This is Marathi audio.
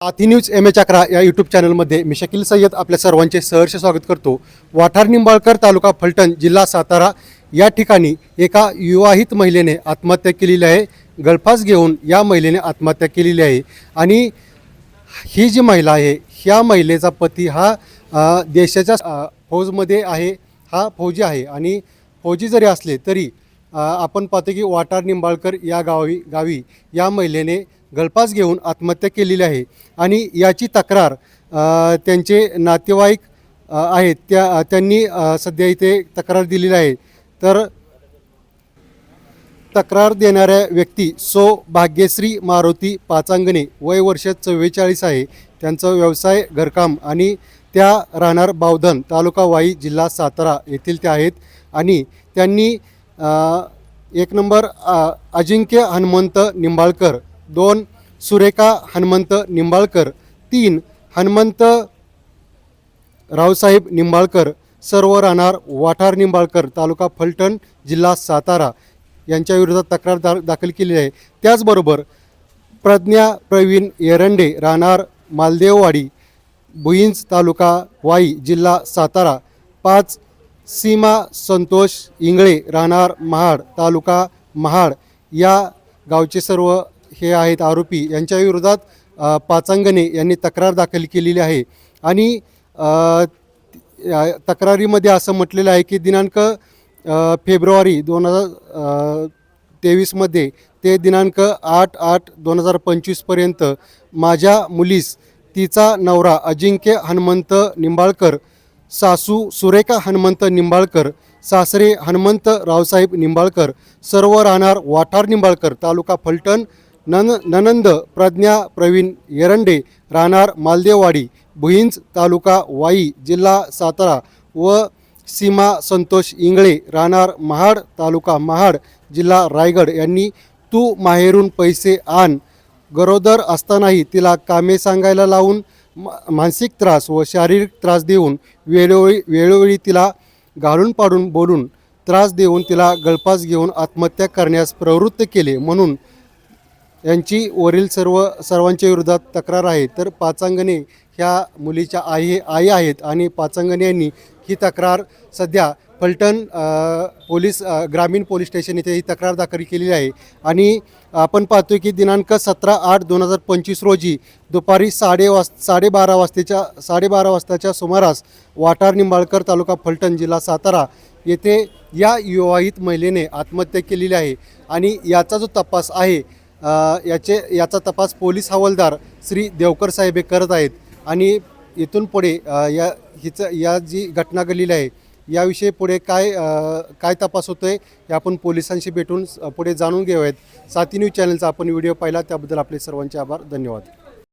आथी न्यूज एम एच अकरा या यूट्यूब चॅनलमध्ये मी शकील सय्यद आपल्या सर्वांचे सहर्ष स्वागत करतो. वाठार निंबाळकर तालुका फलटण जिल्हा सातारा या ठिकाणी एका विवाहित महिलेने आत्महत्या केलेली आहे. गळफास घेऊन या महिलेने आत्महत्या केलेली आहे आणि ही जी महिला आहे ह्या महिलेचा पती हा देशाच्या फौजमध्ये आहे हा फौजी आहे आणि फौजी जरी असले तरी आपण पाहतो की वाटार निंबाळकर या गावी गावी या महिलेने गळफास घेऊन आत्महत्या केलेली आहे आणि याची तक्रार त्यांचे नातेवाईक आहेत त्या त्यांनी सध्या इथे तक्रार दिलेली आहे. तर तक्रार देणाऱ्या व्यक्ती सो भाग्यश्री मारुती पाचांगणे वय वर्ष चव्वेचाळीस आहे. त्यांचं व्यवसाय घरकाम आणि त्या राहणार बावधन तालुका वाई जिल्हा सातारा येथील त्या आहेत आणि त्यांनी एक नंबर अजिंक्य हनुमंत निंबाळकर दोन सुरेखा हनुमंत निंबाळकर. तीन हनुमंत रावसाहेब निंबाळकर. सर्व राहणार वाठार निंबाळकर तालुका फलटण जिल्हा सातारा यांच्या विरोधात तक्रार दा दाखल केली आहे. त्याचबरोबर प्रज्ञा प्रवीण एरंडे राहणार मालदेववाडी भुईंज तालुका वाई जिल्हा सातारा. पाच सीमा संतोष इंगळे राहणार महाड तालुका महाड. या गावचे सर्व हे आहेत आरोपी. यांच्या विरोधात पाचांगणे यांनी तक्रार दाखल केलेली आहे. आणि तक्रारीमध्ये असं म्हटलेलं आहे की दिनांक फेब्रुवारी दोन हजार तेवीसमध्ये ते दिनांक आठ आठ दोन हजार पंचवीसपर्यंत माझ्या मुलीस तिचा नवरा अजिंक्य हनुमंत निंबाळकर सासू सुरेखा हनुमंत निंबाळकर सासरे हनुमंत रावसाहेब निंबाळकर सर्व राहणार वाठार निंबाळकर तालुका फलटण नन ननंद प्रज्ञा प्रवीण येरंडे राहणार मालदेववाडी भुईंज तालुका वाई जिल्हा सातारा व सीमा संतोष इंगळे राहणार महाड तालुका महाड जिल्हा रायगड यांनी तू माहेरून पैसे आण. गरोदर असतानाही तिला कामे सांगायला लावून मा- मानसिक त्रास व शारीरिक त्रास देऊन वेळोवेळी वेळोवेळी तिला घालून पाडून बोलून त्रास देऊन तिला गळफास घेऊन आत्महत्या करण्यास प्रवृत्त केले म्हणून यांची वरील सर्व सर्वांच्या विरोधात तक्रार आहे. तर पाचांगणे ह्या मुलीच्या आई आई आहेत आणि पाचांगणे यांनी ही तक्रार सध्या फलटण पोलीस ग्रामीण पोलीस स्टेशन इथे ही तक्रार दाखल केलेली आहे. आणि आपण पाहतो की दिनांक सतरा आठ दोन हजार पंचवीस रोजी दुपारी साडे वाज साडेबारा वाजतेच्या साडेबारा वाजताच्या सुमारास वाटार निंबाळकर तालुका फलटण जिल्हा सातारा येथे या विवाहित महिलेने आत्महत्या केलेली आहे. आणि याचा जो तपास आहे याचे याचा तपास पोलीस हवालदार श्री देवकर साहेब हे करत आहेत. आणि इथून पुढे या हिचं या जी घटना घडलेली आहे याविषयी पुढे काय काय तपास होतो आहे हे आपण पोलिसांशी भेटून पुढे जाणून घेऊयात. साथी न्यूज चॅनलचा आपण व्हिडिओ पाहिला त्याबद्दल आपले सर्वांचे आभार धन्यवाद.